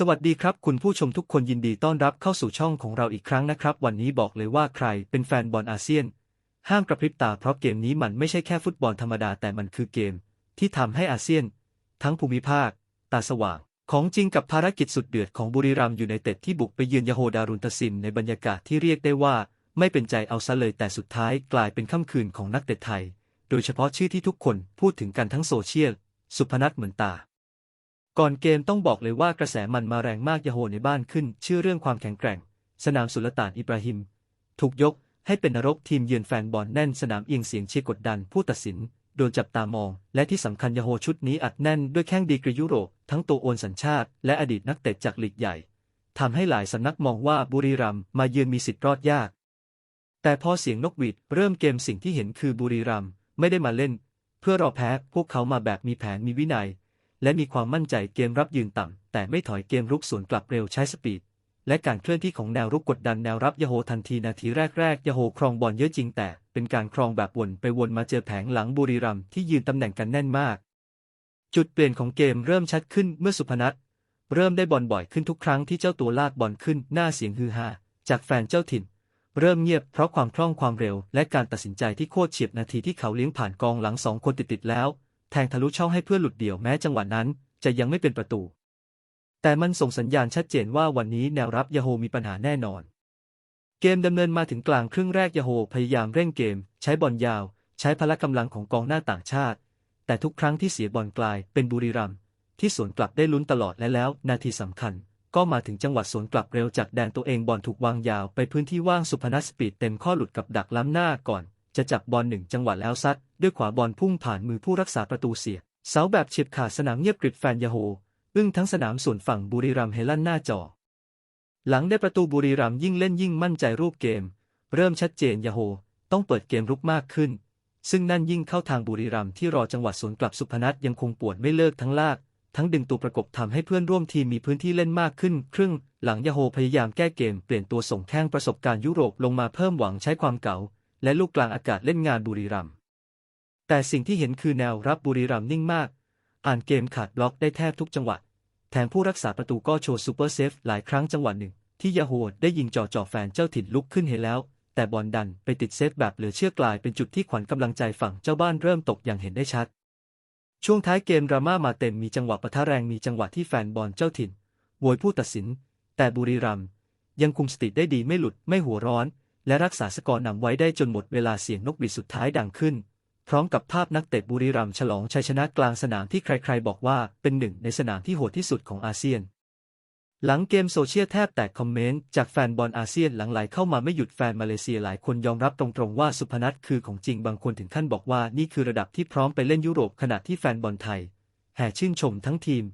สวัสดีครับ คุณผู้ชมทุกคนยินดีต้อนรับเข้าสู่ช่องของเราอีกครั้งนะครับ วันนี้บอกเลยว่าใครเป็นแฟนบอลอาเซียน ห้ามกระพริบตาเพราะเกมนี้มันไม่ใช่แค่ฟุตบอลธรรมดาแต่มันคือเกม ที่ทำให้อาเซียน ทั้งภูมิภาค ตาสว่าง ของจริงกับภารกิจสุดเดือดของบุรีรัมย์ยูไนเต็ดที่บุกไปเยือนยาโฮดารุนตะซิมในบรรยากาศที่เรียกได้ว่า ไม่เป็นใจเอาซะเลยแต่สุดท้ายกลายเป็นค่ำคืนของนักเตะไทย โดยเฉพาะชื่อที่ทุกคนพูดถึงกันทั้งโซเชียลสุพนัทเหมือนตา ก่อนเกมต้องบอกเลยว่ากระแสมันมาแรงมากยาโฮในบ้านขึ้น ชื่อเรื่องความแข็งแกร่ง สนามสุลต่านอิบราฮิม ถูกยกให้เป็นนรกทีมเยือนแฟนบอลแน่นสนามเอียงเสียงเชียร์กดดันผู้ตัดสิน โดนจับตามอง และที่สำคัญยาโฮชุดนี้อัดแน่นด้วยแข้งดีกรียุโรปทั้งตัวโอนสัญชาติ และอดีตนักเตะจากลีกใหญ่ทำให้หลายสำนักมองว่าบุรีรัมมาเยือนมีสิทธิ์รอดยาก แต่พอเสียงนกหวีดเริ่มเกมสิ่งที่เห็นคือบุรีรัมไม่ได้มาเล่น เพื่อรอแพ้พวกเขามาแบบมีแผนมีวินัย และมีความมั่นใจเกมรับยืนต่ำ แต่ไม่ถอยเกมรุกสวนกลับเร็วใช้สปีด และการเคลื่อนที่ของแนวรุกกดดันแนวรับยาโฮทันทีนาทีแรกๆยาโฮครองบอลเยอะจริงแต่เป็นการครองแบบวนไปวนมาเจอแผงหลังบุรีรัมย์ที่ยืนตำแหน่งกันแน่นมาก จุดเปลี่ยนของเกมเริ่มชัดขึ้นเมื่อสุพนัทเริ่มได้บอลบ่อยขึ้นทุกครั้งที่เจ้าตัวลากบอลขึ้นหน้าเสียงฮือฮาจากแฟนเจ้าถิ่น เริ่มเงียบเพราะความคล่องความเร็ว และการตัดสินใจที่โคตรเฉียบนาทีที่เขาเลี้ยงผ่านกองหลังสองคนติดๆแล้ว แทงทะลุช่องให้เพื่อหลุดเดี่ยวแม้จังหวะนั้น จะยังไม่เป็นประตู แต่มันส่งสัญญาณชัดเจนว่าวันนี้แนวรับยาโฮมีปัญหาแน่นอน เกมดำเนินมาถึงกลางครึ่งแรกยาโฮพยายามเร่งเกม ใช้บอลยาว ใช้พละกำลังของกองหน้าต่างชาติ แต่ทุกครั้งที่เสียบอลกลายเป็นบุรีรัมที่สวนกลับได้ลุ้นตลอดและแล้ว นาทีสำคัญ ก็มาถึงจังหวะสวนกลับเร็วจากแดนตัวเองบอลถูกวางยาวไปพื้นที่ว่างสุพนัสสปีดเต็มข้อหลุดกับดักล้ำหน้าก่อน จะจับบอลหนึ่งจังหวะแล้วซัดด้วยขวาบอลพุ่งผ่านมือผู้รักษาประตูเสีย เสาแบบเฉียบขาดสนามเงียบกริบแฟนยาโฮอึ้งทั้งสนามส่วนฝั่งบุรีรัมย์เฮลั่นหน้าจอ หลังได้ประตูบุรีรัมย์ยิ่งเล่นยิ่งมั่นใจรูปเกม เริ่มชัดเจนยาโฮต้องเปิดเกมรุกมากขึ้น ซึ่งนั่นยิ่งเข้าทางบุรีรัมย์ที่รอจังหวะสวนกลับสุพนัทยังคงปวดไม่เลิกทั้งลาก ทั้งดึงตัวประกบทำให้เพื่อนร่วมทีมมีพื้นที่เล่นมากขึ้น ครึ่ง หลังยาโฮพยายามแก้เกมเปลี่ยนตัวส่งแข้งประสบการณ์ยุโรปลงมาเพิ่มหวังใช้ความเก่า และลูกกลางอากาศเล่นงานบุรีรัมย์แต่สิ่งที่เห็นคือแนวรับบุรีรัมย์นิ่งมาก อ่านเกมขาดบล็อกได้แทบทุกจังหวะแถมผู้รักษาประตูก็โชว์ซูเปอร์เซฟหลายครั้งจังหวะหนึ่ง ที่ยาโฮได้ยิงจ่อจ่อแฟนเจ้าถิ่นลุกขึ้นเห็นแล้ว แต่บอลดันไปติดเซฟแบบเหลือเชื่อกลายเป็นจุดที่ขวัญกำลังใจฝั่งเจ้าบ้านเริ่มตกอย่างเห็นได้ชัด ช่วงท้ายเกมดราม่ามาเต็มมีจังหวะปะทะแรงมีจังหวะที่แฟนบอลเจ้าถิ่นโวยผู้ตัดสิน แต่บุรีรัมย์ยังคุมสติได้ดีไม่หลุดไม่หัวร้อน และรักษาสกอร์นำไว้ได้จนหมดเวลาเสียงนกหวีดสุดท้ายดังขึ้น พร้อมกับภาพนักเตะบุรีรัมย์ฉลองชัยชนะกลางสนามที่ใครๆ บอกว่าเป็นหนึ่งในสนามที่โหดที่สุดของอาเซียน หลังเกมโซเชียลแทบแตกคอมเมนต์จากแฟนบอลอาเซียนหลังไหลเข้ามาไม่หยุดแฟนมาเลเซียหลายคนยอมรับตรงๆว่าสุพนัทคือของจริงบางคนถึงขั้นบอกว่านี่คือระดับที่พร้อมไปเล่นยุโรปขณะที่แฟนบอลไทยแห่ชื่นชมทั้งทีม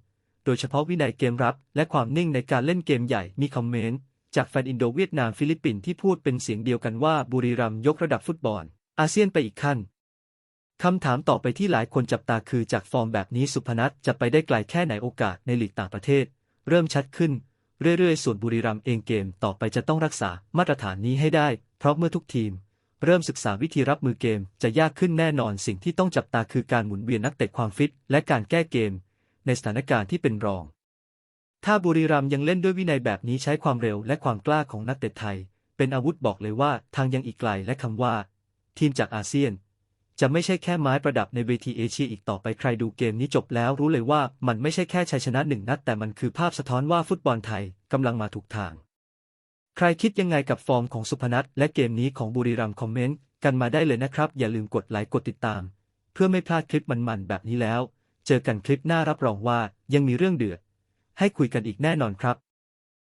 โดยเฉพาะวินัยเกมรับ และความนิ่งในการเล่นเกมใหญ่มีคอมเมนต์ จากแฟนอินโดเวียดนามฟิลิปปินส์ที่พูดเป็นเสียงเดียวกันว่าบุรีรัมย์ยกระดับฟุตบอล อาเซียนไปอีกขั้นคำถามต่อไปที่หลายคนจับตาคือจากฟอร์มแบบนี้สุพนัทจะไปได้ไกลแค่ไหนโอกาสในลีกต่างประเทศ เริ่มชัดขึ้น เรื่อยๆ ส่วนบุรีรัมย์เองเกมต่อไปจะต้องรักษามาตรฐานนี้ให้ได้ เพราะเมื่อทุกทีม เริ่มศึกษาวิธีรับมือเกมจะยากขึ้นแน่นอนสิ่งที่ต้องจับตาคือการหมุนเวียนนักเตะความฟิต และการแก้เกม ในสถานการณ์ที่เป็นรอง ถ้าบุรีรัมย์ยังเล่นด้วยวินัยแบบนี้ใช้ความเร็วและความกล้าของนักเตะไทย เป็นอาวุธบอกเลยว่าทางยังอีกไกลและคำว่า ทีมจากอาเซียน จะไม่ใช่แค่ไม้ประดับในเวทีเอเชียอีกต่อไปใครดูเกมนี้จบแล้วรู้เลยว่ามันไม่ใช่แค่ชัยชนะหนึ่งนัดแต่มันคือภาพสะท้อนว่าฟุตบอลไทยกำลังมาถูกทาง ใครคิดยังไงกับฟอร์มของสุพนัทและเกมนี้ของบุรีรัมย์คอมเมนต์กันมาได้เลยนะครับ อย่าลืมกดไลค์กดติดตาม เพื่อไม่พลาดคลิปมันๆแบบนี้แล้ว เจอกันคลิปหน้ารับรองว่ายังมีเรื่องเดือด ให้คุยกันอีกแน่นอนครับ